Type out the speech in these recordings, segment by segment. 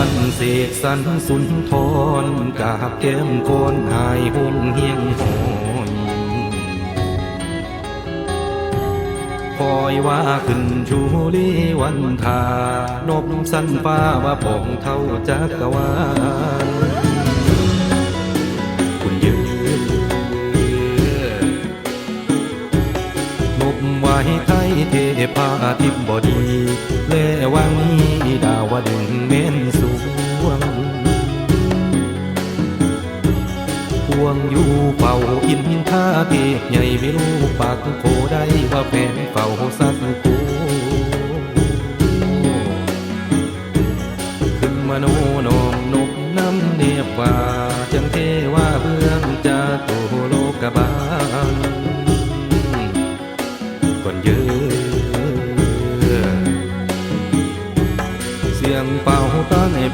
บันเสกสรรสุนทรกาบแก้มโคนหายหงเฮียงหอยคอยว่าขึ้นชูลีวันทานบสันฟ้าว่าปองเท่าจักรวาลคุณยืนนบไว้ไทยเทพาทิพบดี และวังนี้าวดึงเม้นสวงพวงอยู่เฝ้าอินท่าเทพใหญ่ไม่รู้ปากโคได้ว่าแฟนเฝ้าสักโคขึ้นมาโนนองนกน้ำเนียบว่าจังเทว่าเบื้องจะโตโลกบา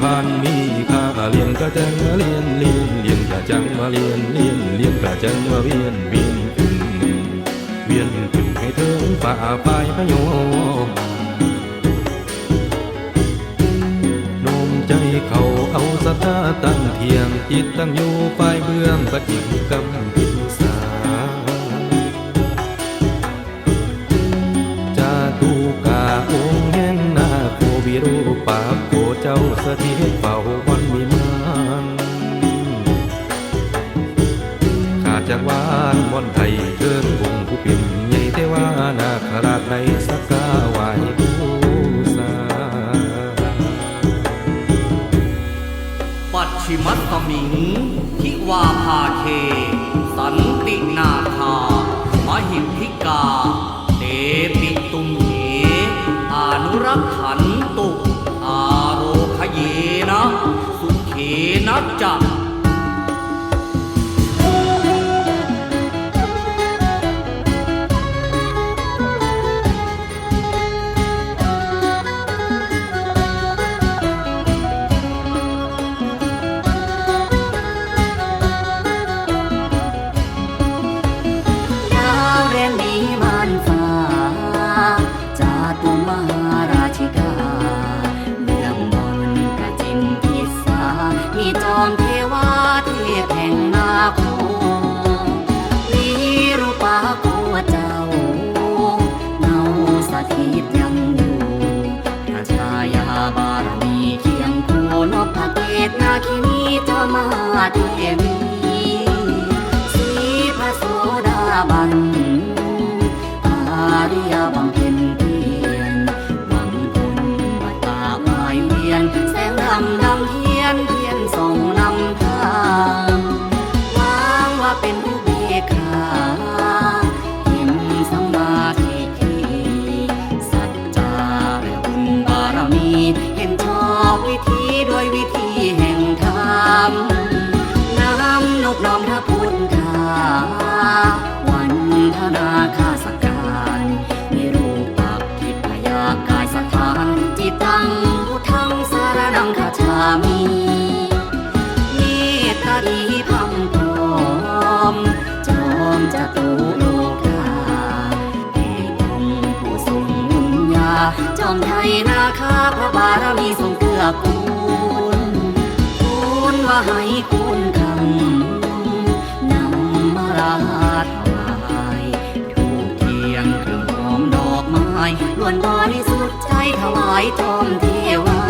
ผ่านมีค่าเลียนกระจังมาเลียนเลียนเลียนกระจังมาเลียนเลียนเลียนกระจังมาเวียนเวียนขึ้นเวียนขึ้นให้เธอฝ่าไปพะโยมโน้มใจเขาเอาสถาตั้งเทียงจิตตั้งอยู่ปลายเบื้องปฏิกรรมพิสาจาตุกาองค์แห่งนาโควิรูปาโค เจ้าสถิตเฝ้าวันวิมานขาดจากวานบอนไทยเทิดบุงผู้เป็นใหญ่เทวานาคราชในสักกาไหวบูสาปัจฉิมัตตมิงทิวา น นาคินีจะมามาเทวีสีพระโสดาบัน ด้วยวิธีแห่งธรรมน้ำนบน้อมพระพุทธาวันธนาคา อมไทยนาคาพระบารมีทรงเกื้อกูลคุณว่าให้คุณคำนำมาราถวายถูกเทียงเครื่องหอมดอกไม้ล้วนบริสุทธิ์ใจถวายทอมเทวา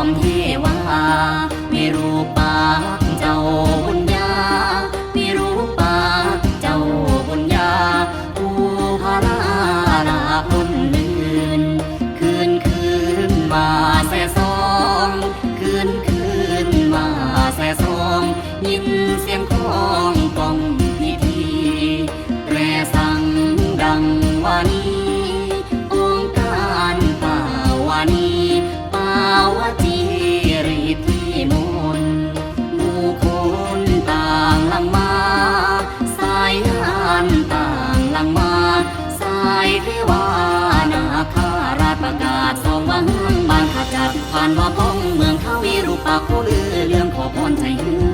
ม้น้อมถวายจอมเทวาไม่รู้ปากเจ้าบุญญาไม่รู้ปากเจ้าบุญญาผู้พาราลาคนลื่นคืนคืนมาแส่ซองคืนคืนมาแส่ซองยินเสียงของกอง ผ่านมาพ้องเมืองเขาวีรูปปากเขาลือเรื่องขอพรใจเฮือ